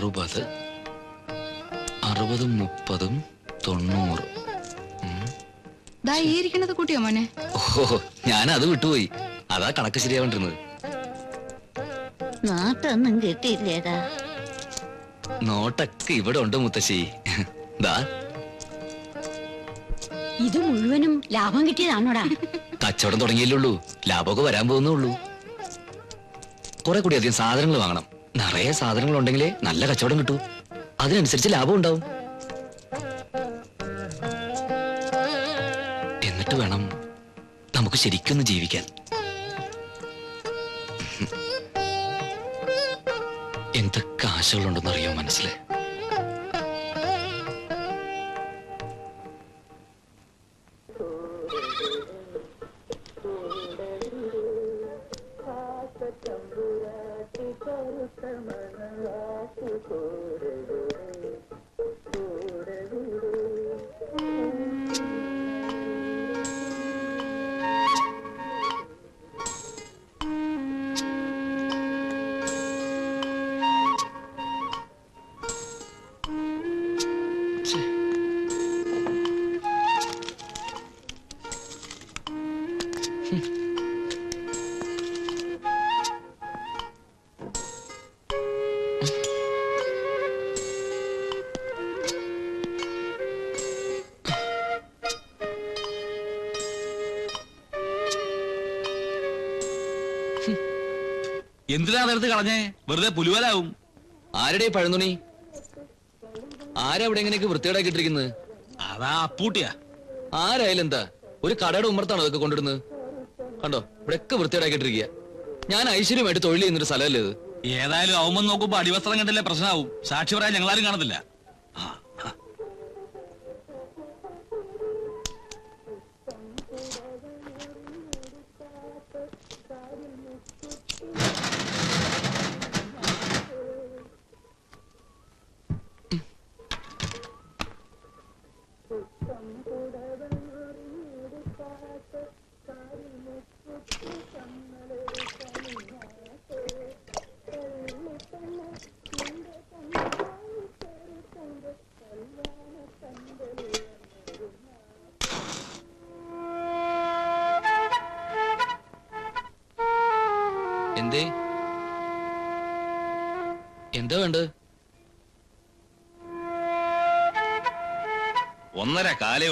അറുപത്. അറുപതും മുപ്പതും തൊണ്ണൂറ്. ഇരിക്കണത് കൂട്ടിയോ മോനെ? ഓ ഞാൻ അത് വിട്ടുപോയി. അതാ കണക്ക് ശരിയാവണ്ടിരുന്നത്. നാട്ടൊന്നും കിട്ടിയില്ലേടാ. നോട്ടൊക്കെ ഇവിടെ ഉണ്ട് മുത്തശ്ശി. ദാ. ഇത് മുഴുവനും ലാഭം കിട്ടിയതാണോടാ? കച്ചവടം തുടങ്ങിയില്ലുള്ളൂ ലാഭമൊക്കെ വരാൻ പോകുന്നേ ഉള്ളൂ. കുറെ കൂടി അധികം സാധനങ്ങൾ വാങ്ങണം. നിറയെ സാധനങ്ങൾ ഉണ്ടെങ്കിലേ നല്ല കച്ചവടം കിട്ടൂ. അതിനനുസരിച്ച് ലാഭം ഉണ്ടാവും. എന്നിട്ട് വേണം നമുക്ക് ശരിക്കൊന്ന് ജീവിക്കാൻ. എന്തൊക്കെ ആശകളുണ്ടെന്ന് അറിയോ Hmm. എന്തിനാ അതെടുത്ത് കളഞ്ഞേ? വെറുതെ പുലുവലാവും. ആരുടെ പഴന്തുണി ആരാ ഇവിടെ എങ്ങനെയൊക്കെ വൃത്തികേടാക്കി ഇട്ടിരിക്കുന്നത്? അതാ അപ്പൂട്ടിയാ. ആരായാലും എന്താ? ഒരു കടയുടെ ഉമ്മർത്താണ് അതൊക്കെ കൊണ്ടിടുന്നത് കണ്ടോ? ഇവിടെയൊക്കെ വൃത്തികേടാക്കിയിട്ടിരിക്കുക ഞാൻ ഐശ്വര്യമായിട്ട് തൊഴിൽ ചെയ്യുന്നൊരു സ്ഥലമല്ലേ ഇത്? ഏതായാലും അവൻ നോക്കുമ്പോ അടിവസ്ത്രം കണ്ടില്ലേ പ്രശ്നമാവും സാക്ഷി പറയാൻ ഞങ്ങളാരും കാണത്തില്ല. എന്തേ? എന്താ വേണ്ടത്? ഒന്നര കാലേ